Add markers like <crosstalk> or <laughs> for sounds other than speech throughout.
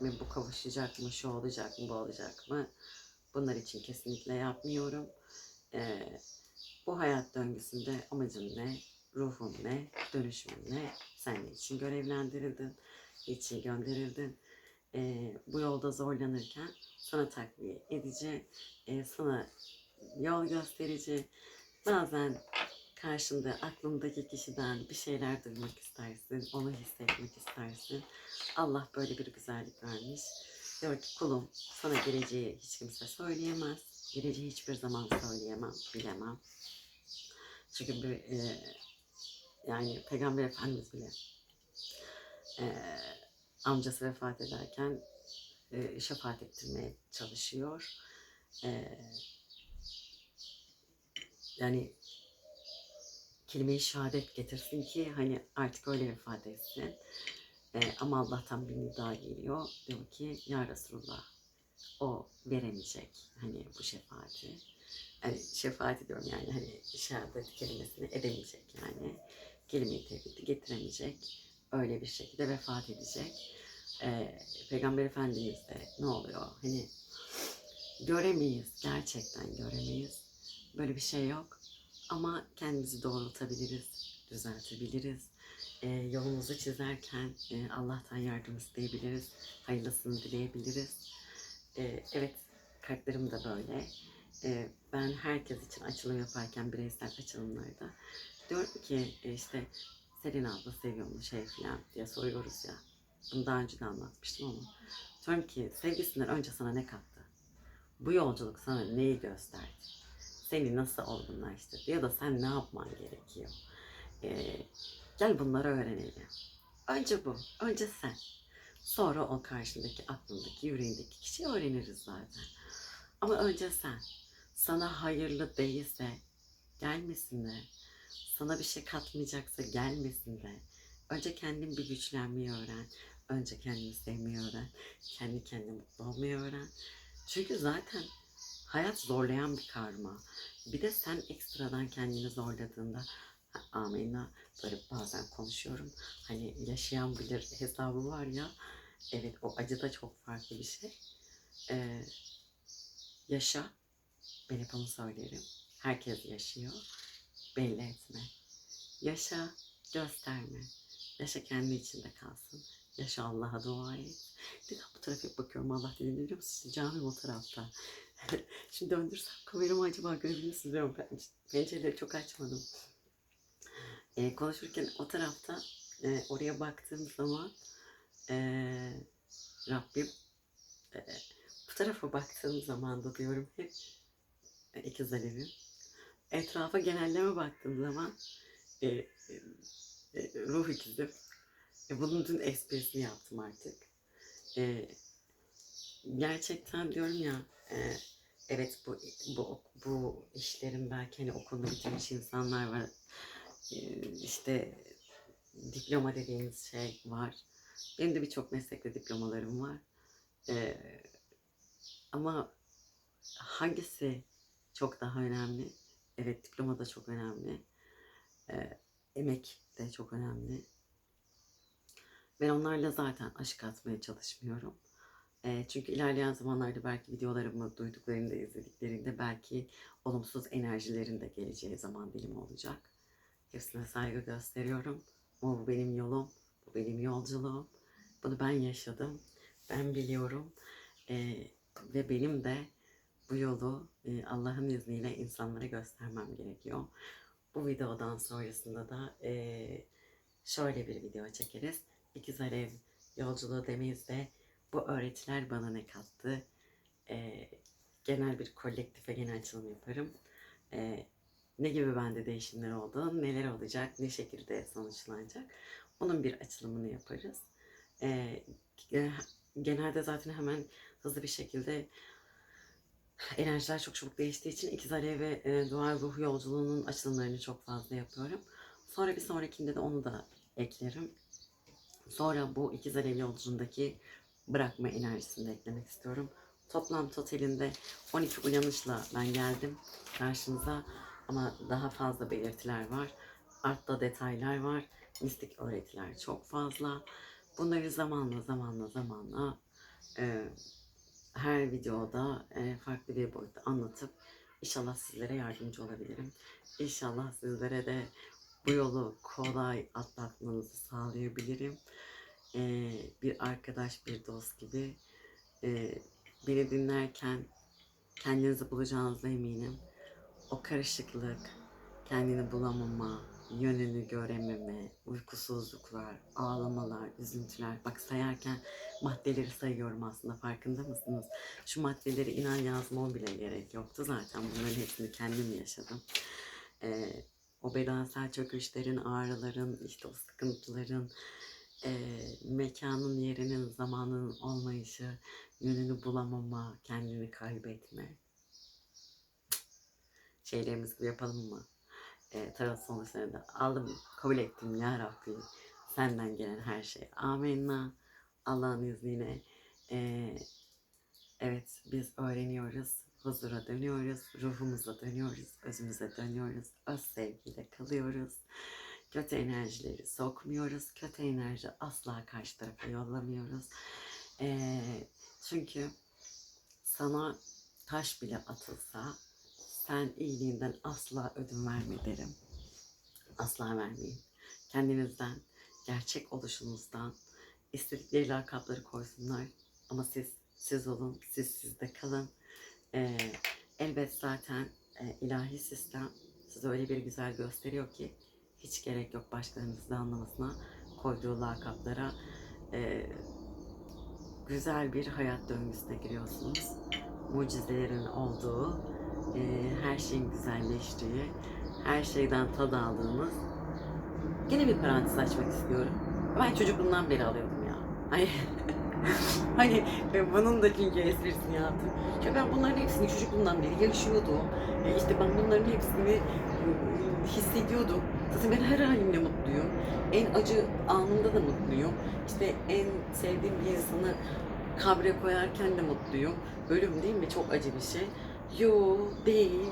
mi, bu kavuşacak mı, şu olacak mı, bu olacak mı? Bunlar için kesinlikle yapmıyorum. Ee, bu hayat döngüsünde amacın ne, ruhun ne, dönüşümün ne, sen ne için görevlendirildin, için gönderildin. Ee, bu yolda zorlanırken sana takviye edici, e, sana yol gösterici, bazen karşında aklındaki kişiden bir şeyler duymak istersin, onu hissetmek istersin. Allah böyle bir güzellik vermiş. Diyor ki kulum sana geleceği hiç kimse söyleyemez. Geleceği hiçbir zaman söyleyemem, bilemem. Çünkü bir, e, yani Peygamber Efendimiz bile e, amcası vefat ederken e, şefaat ettirmeye çalışıyor. E, yani kelime-i şehadet getirsin ki hani artık öyle vefat etsin. E, ama Allah'tan bir nida geliyor. Diyor ki ya Resulullah o veremeyecek hani bu şefaati. Yani şefaat ediyorum yani hani şehadet kelimesini edemeyecek yani. Kelime-i tevhidi getiremeyecek. Öyle bir şekilde vefat edecek. E, Peygamber Efendimiz de ne oluyor? Hani göremeyiz. Gerçekten göremeyiz. Böyle bir şey yok. Ama kendimizi doğrultabiliriz, düzeltebiliriz. E, yolumuzu çizerken e, Allah'tan yardım isteyebiliriz. Hayırlısını dileyebiliriz. E, evet, kartlarım da böyle. E, ben herkes için açılım yaparken bireysel açılımlarda diyorum ki e, işte Selin abla seviyor mu şey falan diye soruyoruz ya. Bunu daha önce de anlatmıştım ama. Diyorum ki sevgisinden önce sana ne kattı? Bu yolculuk sana neyi gösterdi? Seni nasıl olgunlaştırdı? Ya da sen ne yapman gerekiyor? Ee, gel bunları öğrenelim. Önce bu. Önce sen. Sonra o karşındaki, aklındaki, yüreğindeki kişiyi öğreniriz zaten. Ama önce sen. Sana hayırlı değilse gelmesin de. Sana bir şey katmayacaksa gelmesin de. Önce kendin bir güçlenmeyi öğren. Önce kendini sevmeyi öğren. Kendi kendine mutlu olmayı öğren. Çünkü zaten hayat zorlayan bir karma. Bir de sen ekstradan kendini zorladığında amenna böyle bazen konuşuyorum. Hani yaşayan bilir hesabı var ya. Evet o acı da çok farklı bir şey. Ee, yaşa. Ben hep onu söylerim. Herkes yaşıyor. Belli etme. Yaşa, gösterme. Yaşa kendi içinde kalsın. Yaşa Allah'a dua et. Bir bu tarafa bakıyorum Allah dediğini biliyor musun? Camim o tarafta. <laughs> Şimdi döndürsem kameramı acaba görebilir misiniz? Ben pencereleri çok açmadım. Ee, konuşurken o tarafta e, oraya baktığım zaman e, Rabbim e, bu tarafa baktığım zaman da diyorum hep e, ikiz alevim. Etrafa genelleme baktığım zaman e, e, e, ruh ikizim. E, bunun dün esprisini yaptım artık. E, gerçekten diyorum ya evet bu bu bu işlerin belki hani okulunu bitirmiş insanlar var. E, işte diploma dediğimiz şey var. Benim de birçok meslekte diplomalarım var. Ama hangisi çok daha önemli? Evet diploma da çok önemli. Emek de çok önemli. Ben onlarla zaten aşk atmaya çalışmıyorum. E, çünkü ilerleyen zamanlarda belki videolarımı duyduklarında, izlediklerinde belki olumsuz enerjilerin de geleceği zaman dilimi olacak. Hepsine saygı gösteriyorum. Ama bu benim yolum, bu benim yolculuğum. Bunu ben yaşadım, ben biliyorum. E, ve benim de bu yolu e, Allah'ın izniyle insanlara göstermem gerekiyor. Bu videodan sonrasında da e, şöyle bir video çekeriz. İkiz Alev yolculuğu demeyiz de bu öğretiler bana ne kattı? E, genel bir kolektife genel açılım yaparım. E, ne gibi bende değişimler oldu, neler olacak, ne şekilde sonuçlanacak. Onun bir açılımını yaparız. E, genelde zaten hemen hızlı bir şekilde enerjiler çok çabuk değiştiği için ikiz alev ve e, dual ruh yolculuğunun açılımlarını çok fazla yapıyorum. Sonra bir sonrakinde de onu da eklerim. Sonra bu ikiz alev yolculuğundaki bırakma enerjisini de eklemek istiyorum. Toplam totalinde 12 uyanışla ben geldim karşınıza ama daha fazla belirtiler var. Artta detaylar var. Mistik öğretiler çok fazla. Bunları zamanla zamanla zamanla e, her videoda e, farklı bir boyutta anlatıp inşallah sizlere yardımcı olabilirim. İnşallah sizlere de bu yolu kolay atlatmanızı sağlayabilirim. E, bir arkadaş, bir dost gibi e, beni dinlerken kendinizi bulacağınıza eminim. O karışıklık, kendini bulamama, yönünü görememe, uykusuzluklar, ağlamalar, üzüntüler. Bak sayarken maddeleri sayıyorum aslında farkında mısınız? Şu maddeleri inan yazmam bile gerek yoktu zaten bunların hepsini kendim yaşadım. Ee, o bedensel çöküşlerin, ağrıların, işte o sıkıntıların, e, mekanın yerinin, zamanın olmayışı, yönünü bulamama, kendini kaybetme. Şeylerimizi yapalım mı? E, tarot sonuçlarında aldım, kabul ettim ya Rabbi. Senden gelen her şey. Amenna. Allah'ın izniyle. E, evet biz öğreniyoruz. Huzura dönüyoruz. Ruhumuza dönüyoruz. Özümüze dönüyoruz. Öz sevgiyle kalıyoruz. Kötü enerjileri sokmuyoruz. Kötü enerji asla karşı tarafa yollamıyoruz. E, çünkü sana taş bile atılsa sen iyiliğinden asla ödün verme derim. Asla vermeyin. Kendinizden, gerçek oluşunuzdan istedikleri lakapları koysunlar. Ama siz siz olun, siz sizde kalın. Ee, elbet zaten e, ilahi sistem size öyle bir güzel gösteriyor ki hiç gerek yok başkalarının sizi anlamasına koyduğu lakaplara. Ee, güzel bir hayat döngüsüne giriyorsunuz. Mucizelerin olduğu, e, her şeyin güzelleştiği, her şeyden tad aldığımız. Yine bir parantez açmak istiyorum. Ben çocukluğumdan beri alıyordum ya. Hani, <laughs> hani e, bunun da çünkü esprisini yaptım. Ya ben bunların hepsini çocukluğumdan beri yaşıyordum. E, işte ben bunların hepsini e, hissediyordum. Zaten ben her halimle mutluyum. En acı anımda da mutluyum. İşte en sevdiğim bir insanı kabre koyarken de mutluyum. Ölüm değil mi? Çok acı bir şey. Yo değil.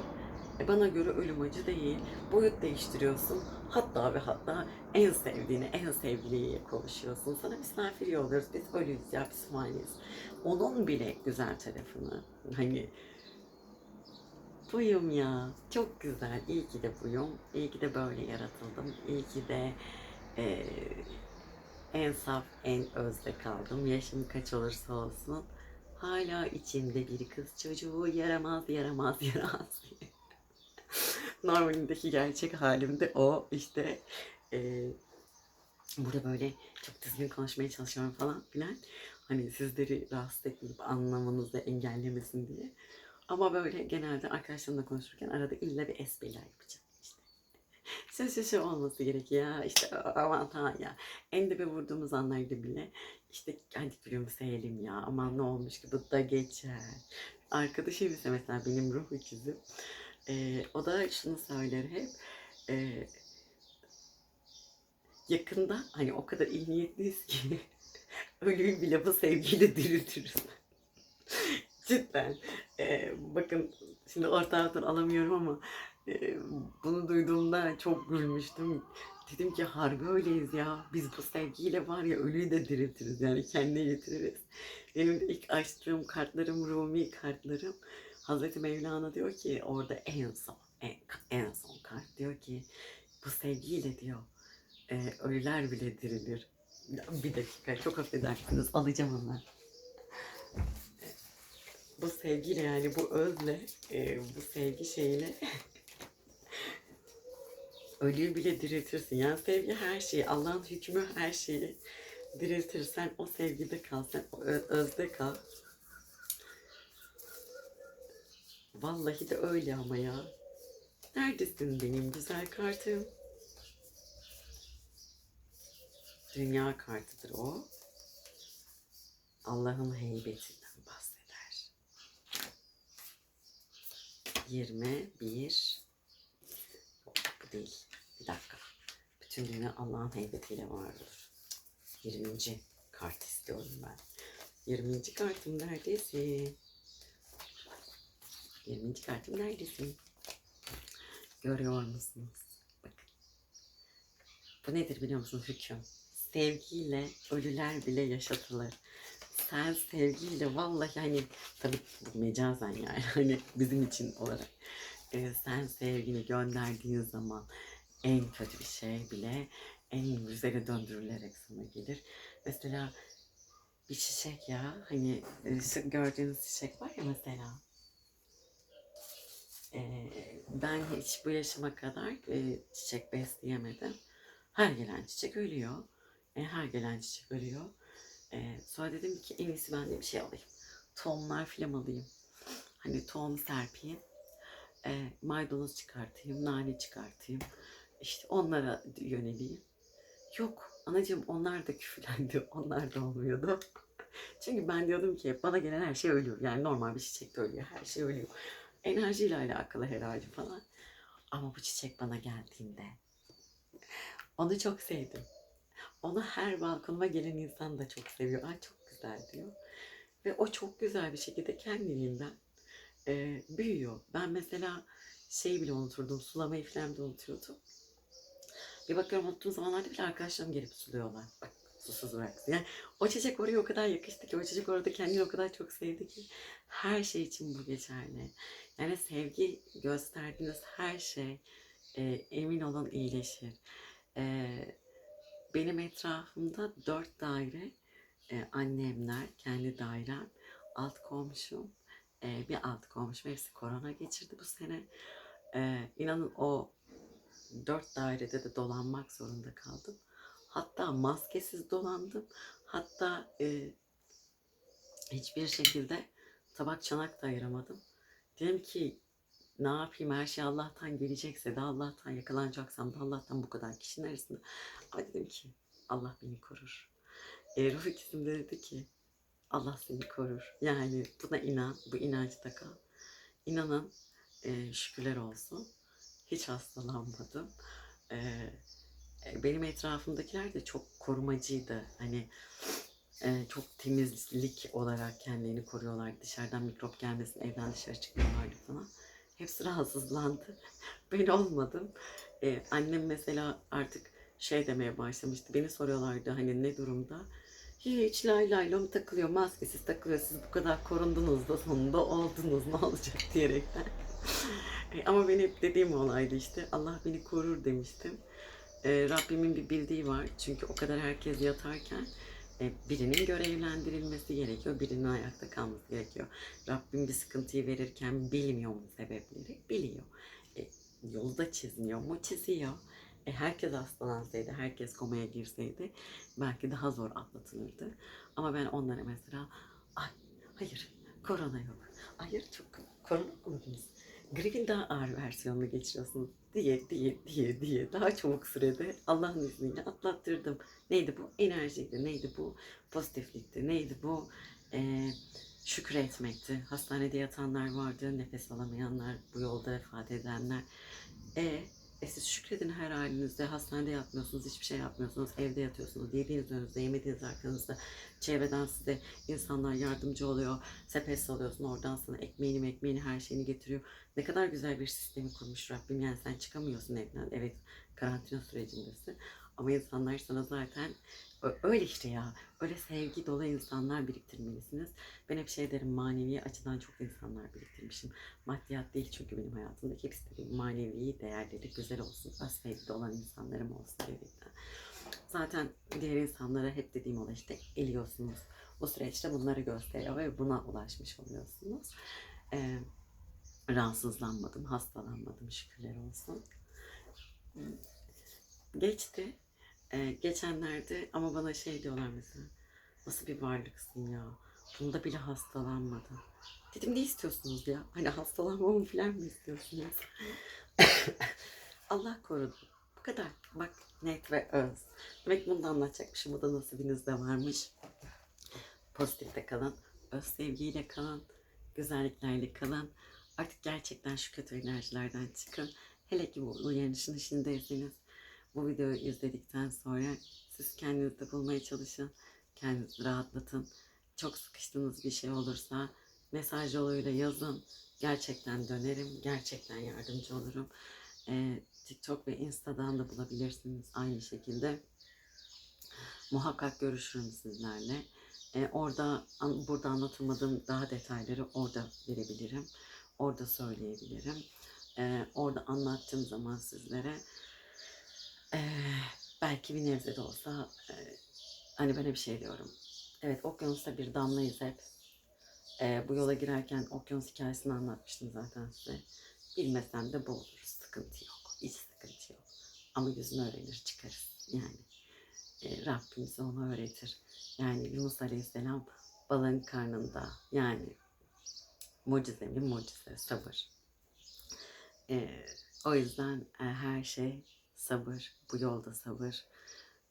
E, Bana göre ölüm acı değil. Boyut değiştiriyorsun. Hatta ve hatta en sevdiğini, en sevgiliye kavuşuyorsun. Sana misafir oluyoruz. Biz ölüyüz ya, biz faniyiz. Onun bile güzel tarafını. Hani buyum ya. Çok güzel. İyi ki de buyum. İyi ki de böyle yaratıldım. İyi ki de eee, en saf, en özde kaldım. Yaşım kaç olursa olsun. Hala içimde bir kız çocuğu yaramaz, yaramaz, <laughs> yaramaz. Normalindeki gerçek halimde o işte eee, burada böyle çok düzgün konuşmaya çalışıyorum falan filan. Hani sizleri rahatsız etmeyip anlamanızı engellemesin diye. Ama böyle genelde arkadaşlarımla konuşurken arada illa bir espriler yapacağım. İşte. Şu şu şu olması gerekiyor ya. İşte aman tamam ya. En dibe vurduğumuz anlarda bile işte hadi gülümseyelim ya. Aman ne olmuş ki bu da geçer. Arkadaşım ise mesela benim ruh ikizim. Ee, o da şunu söyler hep. Ee, yakında hani o kadar iyi niyetliyiz ki <laughs> ölüyü bile bu sevgiyle diriltiriz. Cidden. Ee, bakın şimdi ortadan alamıyorum ama e, bunu duyduğumda çok gülmüştüm. Dedim ki harbi öyleyiz ya. Biz bu sevgiyle var ya ölüyü de diriltiriz yani kendine getiririz. Benim ilk açtığım kartlarım Rumi kartlarım. Hazreti Mevlana diyor ki orada en son en, en son kart diyor ki bu sevgiyle diyor e, ölüler bile dirilir. Bir dakika çok affedersiniz alacağım hemen. Bu sevgiyle yani bu özle e, bu sevgi şeyiyle <laughs> ölüyü bile diriltirsin. Yani sevgi her şeyi, Allah'ın hükmü her şeyi diriltirsen o sevgide kal, sen o özde kal. Vallahi de öyle ama ya. Neredesin benim güzel kartım? Dünya kartıdır o. Allah'ın heybetinden 21 Yok, bu değil. Bir dakika. Bütün dünya Allah'ın heybetiyle var olur. 20. kart istiyorum ben. 20. kartım neredesin? 20. kartım neredesin? Görüyor musunuz? Bakın. Bu nedir biliyor musunuz hüküm? Sevgiyle ölüler bile yaşatılır. Sen sevgiyle vallahi hani tabii bu mecazen yani <laughs> hani bizim için olarak e, sen sevgini gönderdiğin zaman en kötü bir şey bile en güzele döndürülerek sana gelir. Mesela bir çiçek ya hani e, gördüğünüz çiçek var ya mesela. E, ben hiç bu yaşıma kadar e, çiçek besleyemedim. Her gelen çiçek ölüyor. E, her gelen çiçek ölüyor. E, sonra dedim ki en iyisi ben de bir şey alayım. Tohumlar filan alayım. Hani tohum serpeyim. E, maydanoz çıkartayım, nane çıkartayım. İşte onlara yöneleyim. Yok anacığım onlar da küflendi. <laughs> Onlar da olmuyordu. <laughs> Çünkü ben diyordum ki bana gelen her şey ölüyor. Yani normal bir çiçek de ölüyor. Her şey ölüyor. Enerjiyle alakalı herhalde falan. Ama bu çiçek bana geldiğinde onu çok sevdim. Onu her balkonuma gelen insan da çok seviyor. Ay çok güzel diyor. Ve o çok güzel bir şekilde kendiliğinden e, büyüyor. Ben mesela şey bile unuturdum. Sulamayı falan da unutuyordum. Bir bakıyorum unuttuğum zamanlarda bile arkadaşlarım gelip suluyorlar. Bak susuz bıraksın. Yani o çiçek oraya o kadar yakıştı ki, o çiçek orada kendini o kadar çok sevdi ki. Her şey için bu geçerli. Yani sevgi gösterdiğiniz her şey e, emin olun iyileşir. E, benim etrafımda dört daire e, annemler, kendi dairem, alt komşum, e, bir alt komşum hepsi korona geçirdi bu sene. E, inanın o dört dairede de dolanmak zorunda kaldım. Hatta maskesiz dolandım. Hatta e, hiçbir şekilde tabak çanak da ayıramadım. Dedim ki ne yapayım her şey Allah'tan gelecekse de Allah'tan yakalanacaksam da Allah'tan bu kadar kişinin arasında. Ama dedim ki Allah beni korur. E, ruh ikizim de dedi ki Allah seni korur. Yani buna inan, bu inançta kal. İnanın e, şükürler olsun. Hiç hastalanmadım. E, e, benim etrafımdakiler de çok korumacıydı. Hani e, çok temizlik olarak kendilerini koruyorlar. Dışarıdan mikrop gelmesin, evden dışarı çıkmıyorlardı falan. Hepsi rahatsızlandı. <laughs> ben olmadım. E, annem mesela artık şey demeye başlamıştı. Beni soruyorlardı hani ne durumda. Hiç lay lay lom takılıyor, maskesiz takılıyor. Siz bu kadar korundunuz da sonunda oldunuz ne olacak <laughs> diyerekten. E, Ama ben hep dediğim olaydı işte. Allah beni korur demiştim. E, Rabbimin bir bildiği var. Çünkü o kadar herkes yatarken birinin görevlendirilmesi gerekiyor. Birinin ayakta kalması gerekiyor. Rabbim bir sıkıntıyı verirken bilmiyor mu sebepleri? Biliyor. E, yolu da çizmiyor mu? Çiziyor. E, herkes hastalansaydı, herkes komaya girseydi belki daha zor atlatılırdı. Ama ben onlara mesela ay hayır korona yok. Hayır çok korona olmadınız. Gripin daha ağır versiyonunu geçiriyorsunuz diye diye diye diye daha çabuk sürede Allah'ın izniyle atlattırdım. Neydi bu? Enerjiydi. Neydi bu? Pozitiflikti. Neydi bu? Ee, şükür etmekti. Hastanede yatanlar vardı, nefes alamayanlar, bu yolda vefat edenler. E, e siz şükredin her halinizde. Hastanede yatmıyorsunuz, hiçbir şey yapmıyorsunuz. Evde yatıyorsunuz. Yediğiniz önünüzde, yemediğiniz arkanızda. Çevreden size insanlar yardımcı oluyor. Sepet salıyorsun oradan sana ekmeğini ekmeğini her şeyini getiriyor. Ne kadar güzel bir sistemi kurmuş Rabbim. Yani sen çıkamıyorsun evden. Evet karantina sürecindesin. Ama insanlar sana zaten öyle işte ya. Öyle sevgi dolu insanlar biriktirmelisiniz. Ben hep şey derim manevi açıdan çok insanlar biriktirmişim. Maddiyat değil çünkü benim hayatımdaki hep istediğim manevi değerleri güzel olsun. Az sevgide olan insanlarım olsun dedikten. Zaten diğer insanlara hep dediğim olay işte eliyorsunuz. O süreçte bunları gösteriyor ve buna ulaşmış oluyorsunuz. Ee, rahatsızlanmadım, hastalanmadım şükürler olsun. Geçti. Ee, geçenlerde ama bana şey diyorlar mesela. Nasıl bir varlıksın ya? Bunda bile hastalanmadın. Dedim ne istiyorsunuz ya? Hani hastalanmamı falan mı istiyorsunuz? <laughs> Allah korudu. Bu kadar. Bak net ve öz. Demek bunu da anlatacakmışım. Bu da nasibinizde varmış. Pozitifte kalın. Öz sevgiyle kalın. Güzelliklerle kalın. Artık gerçekten şu kötü enerjilerden çıkın. Hele ki bu uyanışın içindeyseniz bu videoyu izledikten sonra siz kendinizde bulmaya çalışın. Kendinizi rahatlatın. Çok sıkıştığınız bir şey olursa mesaj yoluyla yazın. Gerçekten dönerim. Gerçekten yardımcı olurum. Ee, TikTok ve Insta'dan da bulabilirsiniz aynı şekilde. Muhakkak görüşürüm sizlerle. E, orada an- burada anlatamadığım daha detayları orada verebilirim. Orada söyleyebilirim. E, orada anlattığım zaman sizlere e, belki bir nebze de olsa e, hani ben hep şey diyorum. Evet okyanusta bir damlayız hep. E, bu yola girerken okyanus hikayesini anlatmıştım zaten size. Bilmesem de boğuluruz. Sıkıntı yok. Hiç sıkıntı yok. Ama yüzünü öğrenir çıkarız. Yani e, Rabbim bize onu öğretir. Yani Yunus Aleyhisselam balığın karnında yani mucizenin mucize sabır. E, o yüzden e, her şey sabır. Bu yolda sabır.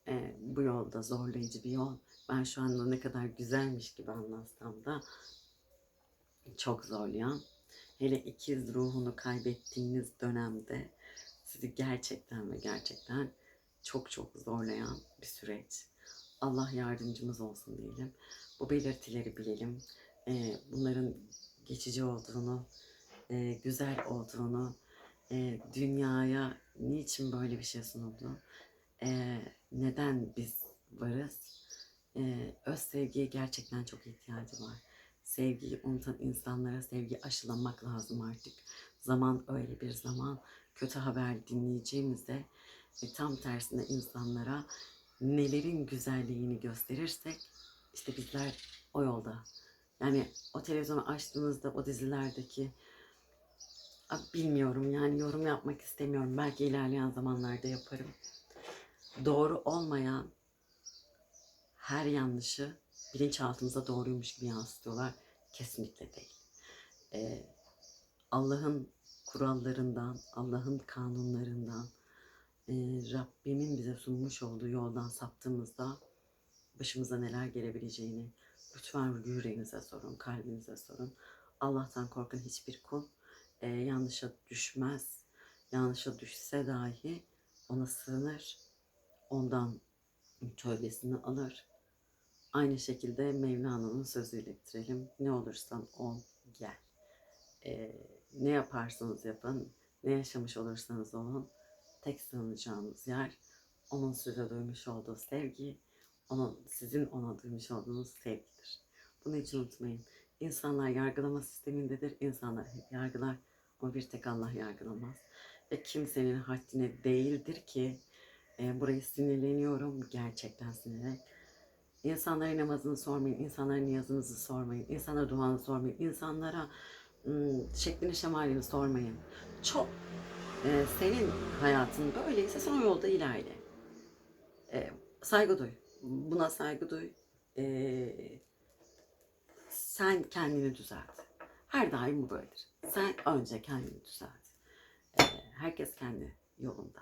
E, bu yolda zorlayıcı bir yol. Ben şu anda ne kadar güzelmiş gibi anlatsam da çok zorlayan. Hele ikiz ruhunu kaybettiğiniz dönemde sizi gerçekten ve gerçekten çok çok zorlayan bir süreç. Allah yardımcımız olsun diyelim. Bu belirtileri bilelim. Ee, bunların geçici olduğunu, e, güzel olduğunu, e, dünyaya niçin böyle bir şey sunuldu, e, neden biz varız, e, öz sevgiye gerçekten çok ihtiyacı var. Sevgiyi unutan insanlara sevgi aşılamak lazım artık. Zaman öyle bir zaman. Kötü haber dinleyeceğimizde ve tam tersine insanlara nelerin güzelliğini gösterirsek işte bizler o yolda. Yani o televizyonu açtığınızda o dizilerdeki bilmiyorum yani yorum yapmak istemiyorum. Belki ilerleyen zamanlarda yaparım. Doğru olmayan her yanlışı bilinçaltımıza doğruymuş gibi yansıtıyorlar. Kesinlikle değil. Ee, Allah'ın kurallarından, Allah'ın kanunlarından, e, Rabbimin bize sunmuş olduğu yoldan saptığımızda başımıza neler gelebileceğini lütfen yüreğinize sorun, kalbinize sorun. Allah'tan korkan hiçbir kul e, yanlışa düşmez. Yanlışa düşse dahi ona sığınır. Ondan tövbesini alır. Aynı şekilde Mevlana'nın sözüyle bitirelim. Ne olursan ol gel. E, ne yaparsanız yapın, ne yaşamış olursanız olun, tek sığınacağınız yer onun size duymuş olduğu sevgi, onun, sizin ona duymuş olduğunuz sevgidir. Bunu hiç unutmayın. İnsanlar yargılama sistemindedir. İnsanlar hep yargılar ama bir tek Allah yargılamaz. Ve kimsenin haddine değildir ki e, burayı sinirleniyorum. Gerçekten sinirlen. İnsanlara namazını sormayın. İnsanlara niyazınızı sormayın. İnsanlara duanızı sormayın. İnsanlara ım, şeklini şemalini sormayın. Çok e, senin hayatın böyleyse sen o yolda ilerle. E, saygı duy. Buna saygı duy. E, sen kendini düzelt. Her daim bu böyledir. Sen önce kendini düzelt. E, herkes kendi yolunda.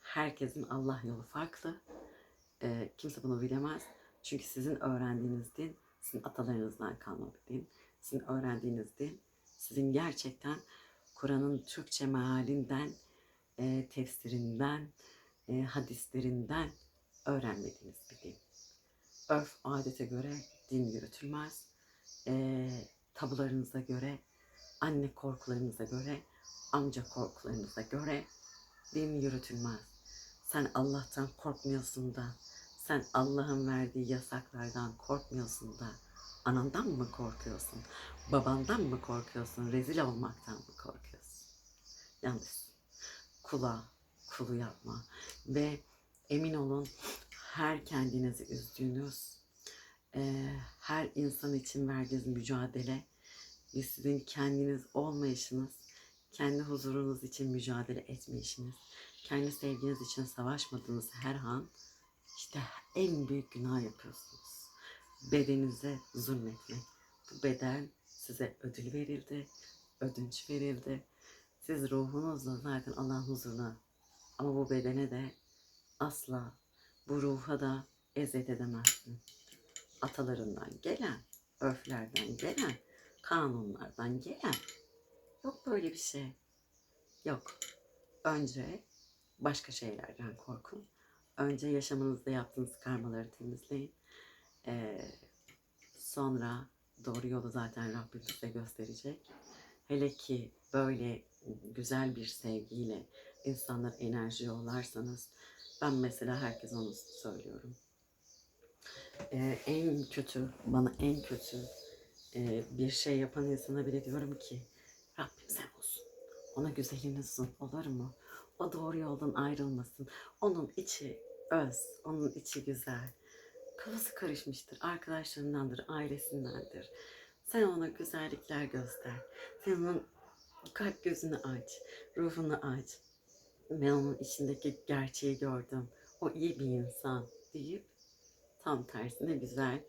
Herkesin Allah yolu farklı. E, kimse bunu bilemez. Çünkü sizin öğrendiğiniz din, sizin atalarınızdan kalma bir din. Sizin öğrendiğiniz din, sizin gerçekten Kur'an'ın Türkçe mealinden, e, tefsirinden, e, hadislerinden öğrenmediğiniz bir din. Örf adete göre din yürütülmez. E, tabularınıza göre, anne korkularınıza göre, amca korkularınıza göre din yürütülmez. Sen Allah'tan korkmuyorsun da, sen Allah'ın verdiği yasaklardan korkmuyorsun da, anandan mı korkuyorsun? Babandan mı korkuyorsun? Rezil olmaktan mı korkuyorsun? Yanlış. Kula, kulu yapma. Ve emin olun her kendinizi üzdüğünüz, her insan için verdiğiniz mücadele ve sizin kendiniz olmayışınız, kendi huzurunuz için mücadele etmeyişiniz, kendi sevginiz için savaşmadığınız her an işte en büyük günah yapıyorsunuz. Bedeninize zulmetmek. Bu beden size ödül verildi, ödünç verildi. Siz ruhunuzla zaten Allah'ın huzuruna ama bu bedene de asla bu ruha da eziyet edemezsin. Atalarından gelen, örflerden gelen, kanunlardan gelen yok böyle bir şey. Yok. Önce başka şeylerden korkun. Önce yaşamınızda yaptığınız karmaları temizleyin. Ee, sonra doğru yolu zaten Rabbim size gösterecek. Hele ki böyle güzel bir sevgiyle insanlar enerji yollarsanız ben mesela herkese onu söylüyorum. Ee, en kötü, bana en kötü e, bir şey yapan insana bile diyorum ki Rabbim sen olsun. Ona güzelini sun olur mu? O doğru yoldan ayrılmasın. Onun içi öz, onun içi güzel. Kafası karışmıştır, arkadaşlarındandır, ailesindendir. Sen ona güzellikler göster. Sen onun kalp gözünü aç, ruhunu aç. Ben onun içindeki gerçeği gördüm. O iyi bir insan deyip tam tersine güzel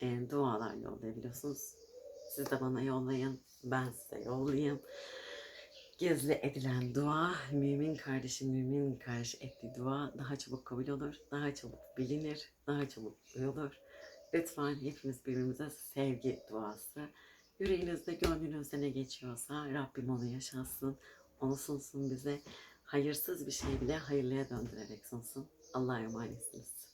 e, dualar yollayabiliyorsunuz. Siz de bana yollayın, ben size yollayayım. Gizli edilen dua, mümin kardeşin mümin karşı ettiği dua daha çabuk kabul olur, daha çabuk bilinir, daha çabuk duyulur. Lütfen hepimiz birbirimize sevgi duası. Yüreğinizde, gönlünüzde ne geçiyorsa Rabbim onu yaşasın, onu sunsun bize. Hayırsız bir şey bile hayırlıya döndürerek sunsun. Allah'a emanetsiniz.